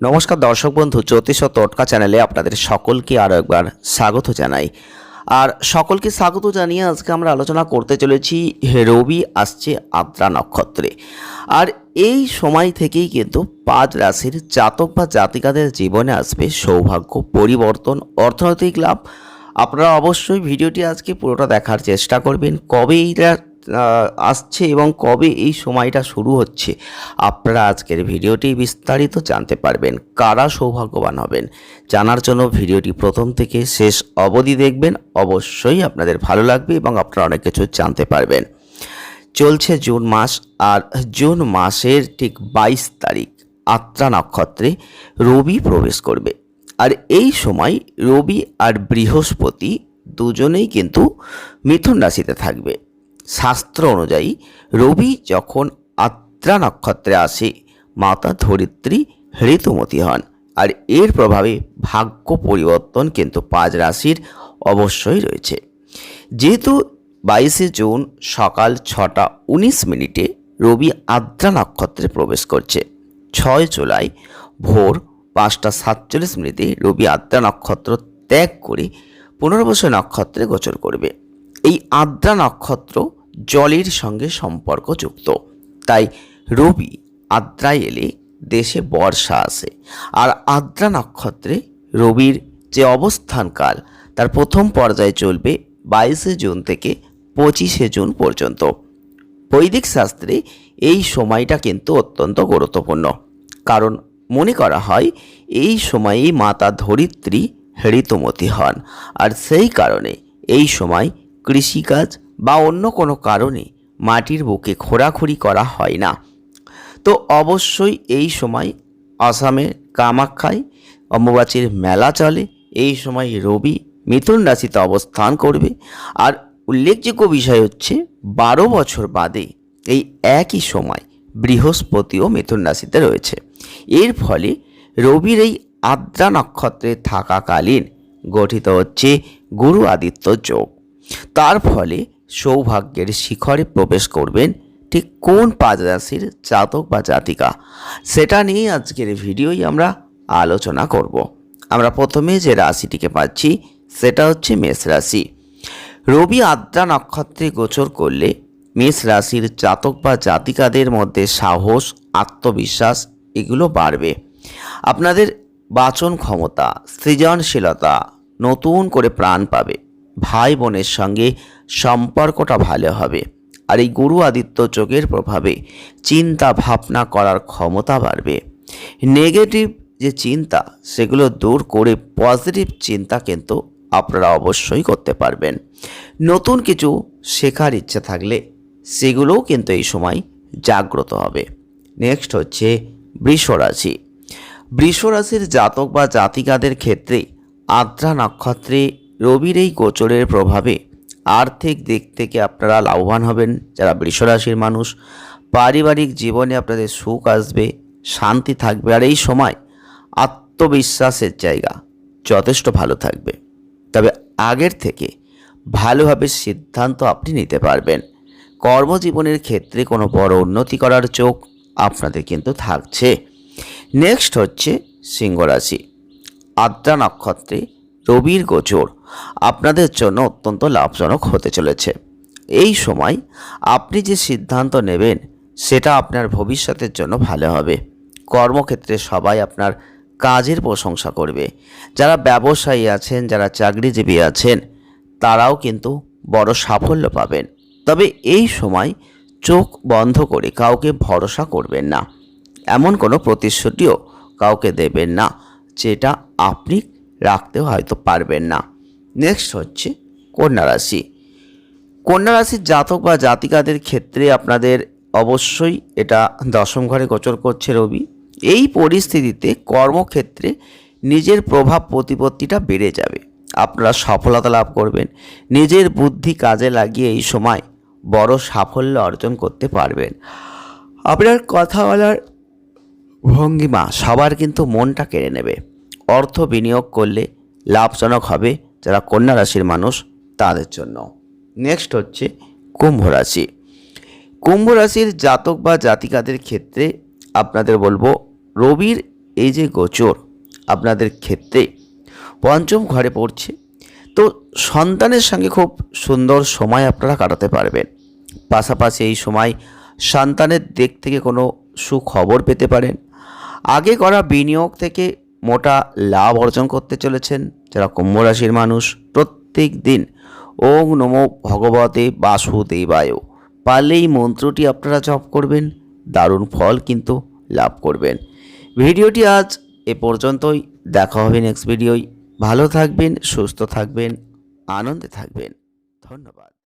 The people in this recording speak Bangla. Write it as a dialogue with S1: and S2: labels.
S1: নমস্কার দর্শক বন্ধু, জ্যোতিষ ও টটকা চ্যানেলে আপনাদের সকলকে আরও একবার স্বাগত জানাই। আর সকলকে স্বাগত জানিয়ে আজকে আমরা আলোচনা করতে চলেছি, রবি আসছে আদ্রা নক্ষত্রে। আর এই সময় থেকেই কিন্তু পাঁচ রাশির জাতক বা জাতিকাদের জীবনে আসবে সৌভাগ্য, পরিবর্তন, অর্থনৈতিক লাভ। আপনারা অবশ্যই ভিডিওটি আজকে পুরোটা দেখার চেষ্টা করবেন, কবে এইটা আসছে এবং কবে এই সময়টা শুরু হচ্ছে, আপনারা আজকের ভিডিওটি বিস্তারিত জানতে পারবেন, কারা সৌভাগ্যবান হবেন, জানার জন্য ভিডিওটি প্রথম থেকে শেষ অবধি দেখবেন, অবশ্যই আপনাদের ভালো লাগবে এবং আপনারা অনেক কিছু জানতে পারবেন। চলছে জুন মাস, আর জুন মাসের ঠিক বাইশ তারিখ, আত্রা নক্ষত্রে রবি প্রবেশ করবে। আর এই সময় রবি আর বৃহস্পতি দুজনেই কিন্তু মিথুন রাশিতে থাকবে। শাস্ত্র অনুযায়ী রবি যখন আত্রা নক্ষত্রে আসে, মাতা ধরিত্রী ঋতুমতী হন। আর এর প্রভাবে ভাগ্য পরিবর্তন কিন্তু পাঁচ রাশির অবশ্যই রয়েছে। যেহেতু বাইশে জুন সকাল ছটা উনিশ মিনিটে রবি আদ্রা নক্ষত্রে প্রবেশ করছে। ছয় জুলাই ভোর পাঁচটা সাতচল্লিশ মিনিটে রবি আদ্রা নক্ষত্র ত্যাগ করে পুনর্বসু নক্ষত্রে গোচর করবে। এই আদ্রা নক্ষত্র জলের সঙ্গে সম্পর্কযুক্ত। তাই রবি আদ্রায় এলে দেশে বর্ষা আসে। আর আদ্রা নক্ষত্রে রবির যে অবস্থানকাল, তার প্রথম পর্যায়ে চলবে বাইশে জুন থেকে পঁচিশে জুন পর্যন্ত। বৈদিক শাস্ত্রে এই সময়টা কিন্তু অত্যন্ত গুরুত্বপূর্ণ। কারণ মনে করা হয়, এই সময়েই মাতা ধরিত্রী ঋতুমতী হন। আর সেই কারণে এই সময় কৃষিকাজ বা অন্য কোনো কারণে মাটির বুকে খোঁড়াখুড়ি করা হয় না। তো অবশ্যই এই সময় আসামে কামাখ্যায় অম্বুবাচীর মেলা চলে, এই সময় রবি মিথুন রাশিতে অবস্থান করবে। আর উল্লেখযোগ্য বিষয় হচ্ছে, বারো বছর বাদে এই একই সময় বৃহস্পতিও মিথুন রাশিতে রয়েছে। এর ফলে রবির এই আদ্রা নক্ষত্রে থাকাকালীন গঠিত হচ্ছে গুরু আদিত্য যোগ। তার ফলে সৌভাগ্যের শিখরে প্রবেশ করবেন ঠিক কোন পাঁচ রাশির জাতক বা জাতিকা? সেটা নিয়ে আজকের ভিডিওই আমরা আলোচনা করব। আমরা প্রথমে যে রাশিটিকে পাচ্ছি, সেটা হচ্ছে মেষ রাশি। রবি আদ্রা নক্ষত্রে গোচর করলে মেষ রাশির জাতক বা জাতিকাদের মধ্যে সাহস, আত্মবিশ্বাস এগুলো বাড়বে। আপনাদের বাচন ক্ষমতা, সৃজনশীলতা নতুন করে প্রাণ পাবে। ভাই বোনের সঙ্গে সম্পর্কটা ভালো হবে। আর এই গুরু আদিত্য যোগের প্রভাবে চিন্তা ভাবনা করার ক্ষমতা বাড়বে। নেগেটিভ যে চিন্তা, সেগুলো দূর করে পজিটিভ চিন্তা কিন্তু আপনারা অবশ্যই করতে পারবেন। নতুন কিছু শেখার ইচ্ছা থাকলে সেগুলোও কিন্তু এই সময় জাগ্রত হবে। নেক্সট হচ্ছে বৃষ রাশি বৃষ রাশির জাতক বা জাতিকাদের ক্ষেত্রে আদ্রা নক্ষত্রে রবির এই গোচরের প্রভাবে আর্থিক দিক থেকে আপনারা লাভবান হবেন। যারা বৃষরাশির মানুষ, পারিবারিক জীবনে আপনাদের সুখ আসবে, শান্তি থাকবে আর এই সময় আত্মবিশ্বাসের জায়গা যথেষ্ট ভালো থাকবে। তবে আগের থেকে ভালোভাবে সিদ্ধান্ত আপনি নিতে পারবেন। কর্মজীবনের ক্ষেত্রে কোনো বড় উন্নতি করার চোখ আপনাদের কিন্তু থাকছে। নেক্সট হচ্ছে সিংহরাশি আদ্রা নক্ষত্রে রবির গোচর আপনাদের জন্য অত্যন্ত লাভজনক হতে চলেছে। এই সময় আপনি যে সিদ্ধান্ত নেবেন, সেটা আপনার ভবিষ্যতের জন্য ভালো হবে। কর্মক্ষেত্রে সবাই আপনার কাজের প্রশংসা করবে। যারা ব্যবসায়ী আছেন, যারা চাকরিজীবী আছেন, তারাও কিন্তু বড় সাফল্য পাবেন। তবে এই সময় চোখ বন্ধ করে কাউকে ভরসা করবেন না। এমন কোনো প্রতিশ্রুতিও কাউকে দেবেন না, যেটা আপনি রাখতেও হয়তো পারবেন না। নেক্সট হচ্ছে কন্যা রাশি। কন্যা রাশির জাতক বা জাতিকাদের ক্ষেত্রে আপনাদের অবশ্যই এটা দশম ঘরে গোচর করছে রবি। এই পরিস্থিতিতে কর্মক্ষেত্রে নিজের প্রভাব প্রতিপত্তিটা বেড়ে যাবে। আপনারা সফলতা লাভ করবেন। নিজের বুদ্ধি কাজে লাগিয়ে এই সময় বড় সাফল্য অর্জন করতে পারবেন। আপনার কথা বলার ভঙ্গিমা সবার কিন্তু মনটা কেড়ে নেবে। অর্থ বিনিয়োগ করলে লাভজনক হবে যারা কন্যা রাশির মানুষ তাদের জন্য। নেক্সট হচ্ছে কুম্ভ রাশি। কুম্ভ রাশির জাতক বা জাতিকাদের ক্ষেত্রে আপনাদের বলব, রবির এই যে গোচর আপনাদের ক্ষেত্রে পঞ্চম ঘরে পড়ছে। তো সন্তানের সঙ্গে খুব সুন্দর সময় আপনারা কাটাতে পারবেন। পাশাপাশি এই সময় সন্তানের দিক থেকে কোনো সুখবর পেতে পারেন। আগে করা বিনিয়োগ থেকে মোটা লাভ অর্জন করতে চলেছেন। যারা কুম্ভ রাশির মানুষ, প্রত্যেক দিন ওং নমো ভগবতে বাসুদেবায়। পারলে এই মন্ত্রটি আপনারা জপ করবেন, দারুণ ফল কিন্তু লাভ করবেন। ভিডিওটি আজ এ পর্যন্তই। দেখা হবে নেক্সট ভিডিওয় ভালো থাকবেন, সুস্থ থাকবেন, আনন্দে থাকবেন। ধন্যবাদ।